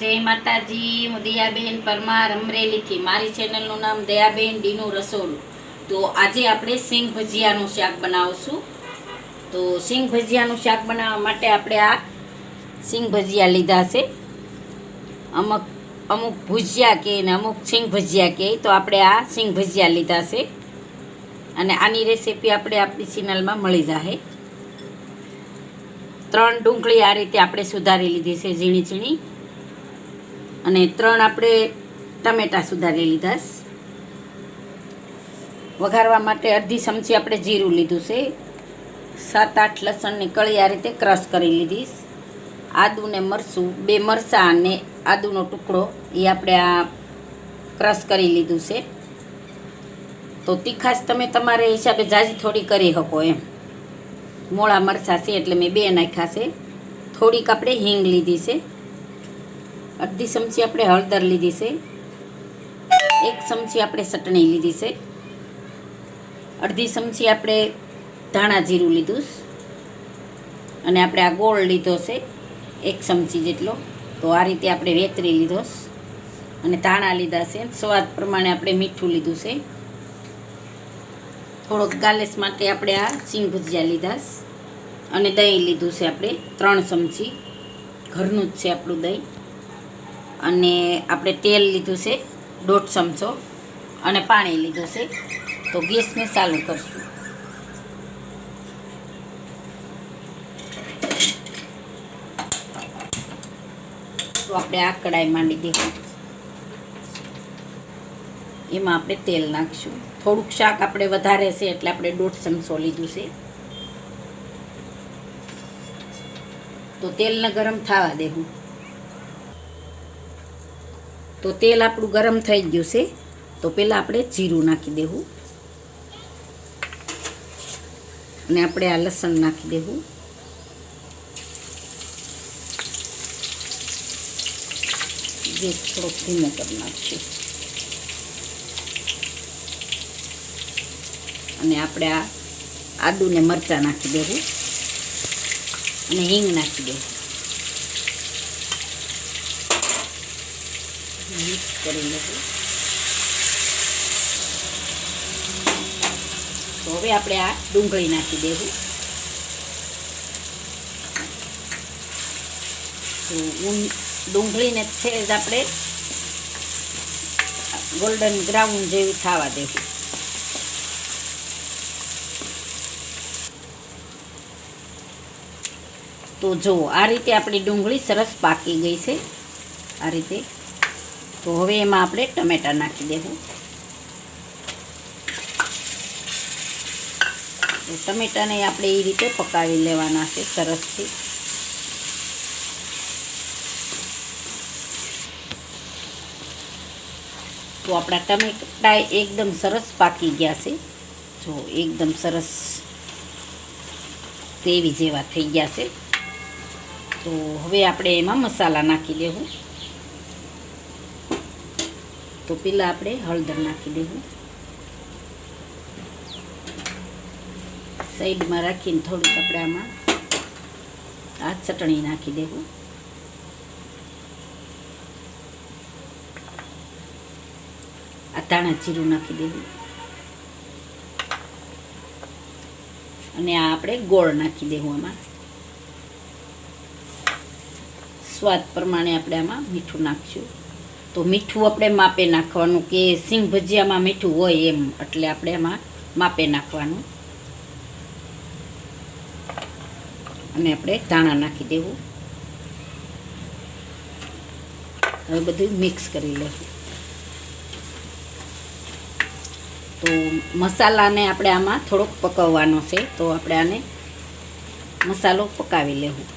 જય માતાજી, હું દયાબેન પરમાર અમરેલીથી. મારી ચેનલનું નામ દયાબેન ડીનું રસોડું. તો આજે આપણે સિંગ ભજીયાનું શાક બનાવશું. તો સિંગ ભજીયાનું શાક બનાવવા માટે આપણે આ સિંગ ભજીયા લીધા છે. અમુક અમુક ભુજિયા કે ને અમુક સિંગ ભજીયા કહે તો આપણે આ સિંગ ભજીયા લીધા છે. અને આની રેસીપી આપણે આપણી ચેનલમાં મળી જશે ત્રણ ડુંગળી આ રીતે આપણે સુધારી લીધી છે ઝીણી ઝીણી. અને ત્રણ આપણે ટમેટા સુધારી લીધા વઘારવા માટે અડધી ચમચી આપણે જીરું લીધું છે. સાત આઠ લસણની કળી આ રીતે ક્રશ કરી લીધી આદુને ને મરચું, બે મરચાં અને આદુનો ટુકડો એ આપણે આ ક્રશ કરી લીધું છે. તો તીખાશ તમે તમારે હિસાબે જાજી થોડી કરી શકો એમ. મોળા મરચાં છે એટલે મેં બે નાખ્યા છે. થોડીક આપણે હિંગ લીધી છે. અડધી ચમચી આપણે હળદર લીધી છે. એક ચમચી આપણે ચટણી લીધી છે. અડધી ચમચી આપણે ધાણા જીરું લીધું. અને આપણે આ ગોળ લીધો છે, એક ચમચી જેટલો. તો આ રીતે આપણે વેતરી લીધો. અને ધાણા લીધા છે. સ્વાદ પ્રમાણે આપણે મીઠું લીધું છે. થોડોક ગાલેસ માટે આપણે આ સિંગ ભજીયા લીધા અને દહીં લીધું છે આપણે ત્રણ ચમચી. ઘરનું જ છે આપણું દહીં. અને આપણે તેલ લીધું છે, દોઢ ચમચો, અને પાણી લીધું છે, તો ગેસને ચાલુ કરશું. તો આપણે આ કડાઈ માંડી દઈશું એમાં આપણે તેલ નાખશું. થોડુંક શાક આપણે વધારે છે, એટલે આપણે દોઢ ચમચો લીધું છે. તો તેલને ગરમ થવા દેવું. તો તેલ આપણું ગરમ થઈ ગયું છે. તો પહેલાં આપણે જીરું નાખી દેવું. અને આપણે આ લસણ નાખી દેવું. જે થોડોક ધીમો કરી નાખશું. અને આપણે આ આદુને મરચાં નાખી દેવું. અને હિંગ નાખી દેવું. મિક્સ કરી લઈશું તો હવે આપણે આ ડુંગળી નાખી દેવું. તો ડુંગળીને છે જ આપણે ગોલ્ડન બ્રાઉન જેવી થવા દેવું. તો જુઓ, આ રીતે આપણી ડુંગળી સરસ પાકી ગઈ છે. આ રીતે તો હવે એમાં આપણે ટમેટાં નાખી દેવું. ટમેટાને આપણે એ રીતે પકાવી લેવાના છે સરસથી. તો આપણા ટમેટા એકદમ સરસ પાકી ગયા છે. જો એકદમ સરસ તેવી જેવા થઈ ગયા છે. તો હવે આપણે એમાં મસાલા નાખી દેવું. તો પહેલાં આપણે હળદર નાખી દેવું. સાઈડમાં રાખીને થોડુંક આપણે આમાં આ ચટણી નાખી દેવું. આ ધાણા જીરું નાખી દેવું. અને આ આપણે ગોળ નાખી દેવું આમાં. સ્વાદ પ્રમાણે આપણે આમાં મીઠું નાખશું. તો મીઠું આપણે માપે નાખવાનું કે સિંગ ભજીયામાં મીઠું હોય એમ, એટલે આપણે એમાં માપે નાખવાનું. અને આપણે ધાણા નાખી દેવું. હવે બધું મિક્સ કરી લેવું. તો મસાલાને આપણે આમાં થોડોક પકવવાનો છે, તો આપણે આને મસાલો પકાવી લેવું.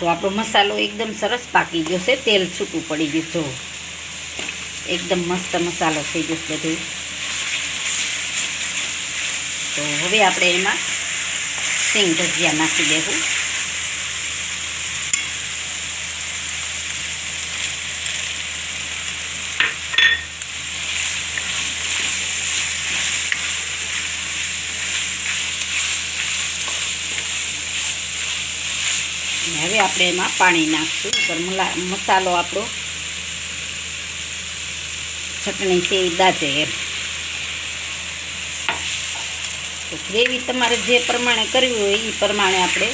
તો આપણો મસાલો એકદમ સરસ પાકી છે. તેલ છૂટું પડી ગયું. જો. એકદમ મસ્ત મસાલો થઈ ગયો છે બધું. તો હવે આપણે એમાં સિંગ ભજીયા નાખી દેવું. આપણે એમાં પાણી નાખશું. ઉપર મસાલો આપણો ચટણી છે એ દાચે એમ. તો ગ્રેવી તમારે જે પ્રમાણે કરવી હોય એ પ્રમાણે આપણે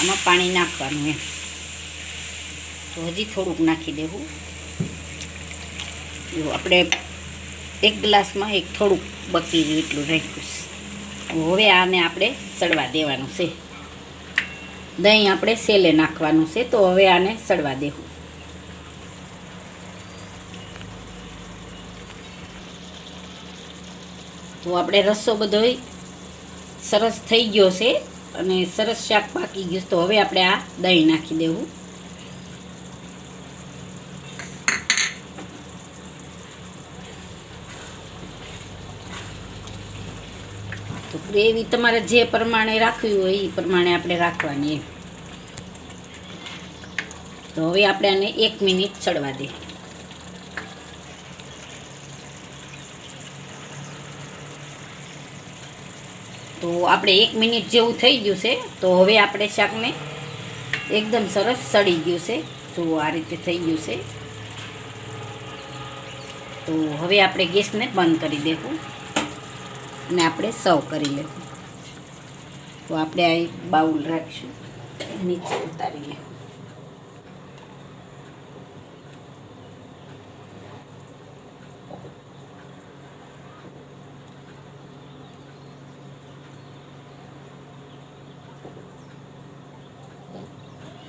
આમાં પાણી નાખવાનું એમ. તો હજી થોડુંક નાખી દેવું. જો આપણે એક ગ્લાસમાં એક થોડુંક બકી એટલું રાખ્યું હવે આને આપણે સડવા દેવાનું છે. દહીં આપણે સેલે નાખવાનું છે, તો હવે આને સડવા દેવું. તો આપણે રસો બધોય સરસ થઈ ગયો છે, અને સરસ શાક પાકી ગયું તો હવે આપણે આ દહીં નાખી દેવું. ગ્રેવી તમારે જે પ્રમાણે રાખવી હોય એ પ્રમાણે આપણે રાખવાની એમ. તો હવે આપણે આને એક મિનિટ ચડવા દે. તો આપણે એક મિનિટ જેવું થઈ ગયું છે, તો હવે આપણે શાકને એકદમ સરસ સડી ગયું છે, તો આ રીતે થઈ ગયું છે. તો હવે આપણે ગેસને બંધ કરી દેવું. અને આપણે સર્વ કરી લેવું તો આપણે આ એક બાઉલ રાખીશું. નીચે ઉતારી લેવું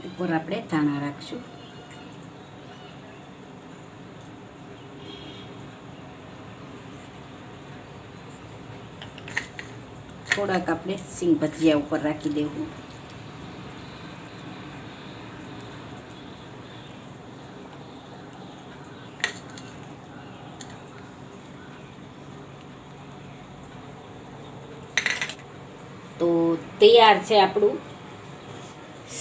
ઉપર આપણે ધાણા રાખશું. થોડાક આપણે સિંગ ભજીયા ઉપર રાખી દેવું. તો તૈયાર છે આપણું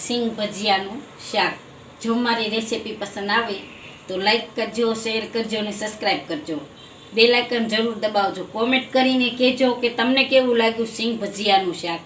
સિંગ ભજીયાનું શાક. જો મારી રેસીપી પસંદ આવે તો લાઈક કરજો, શેર કરજો અને સબસ્ક્રાઈબ કરજો. બે લાઇકન જરૂર દબાવજો. કોમેન્ટ કરીને કહેજો કે તમને કેવું લાગ્યું સિંગ ભજીયાનું શાક.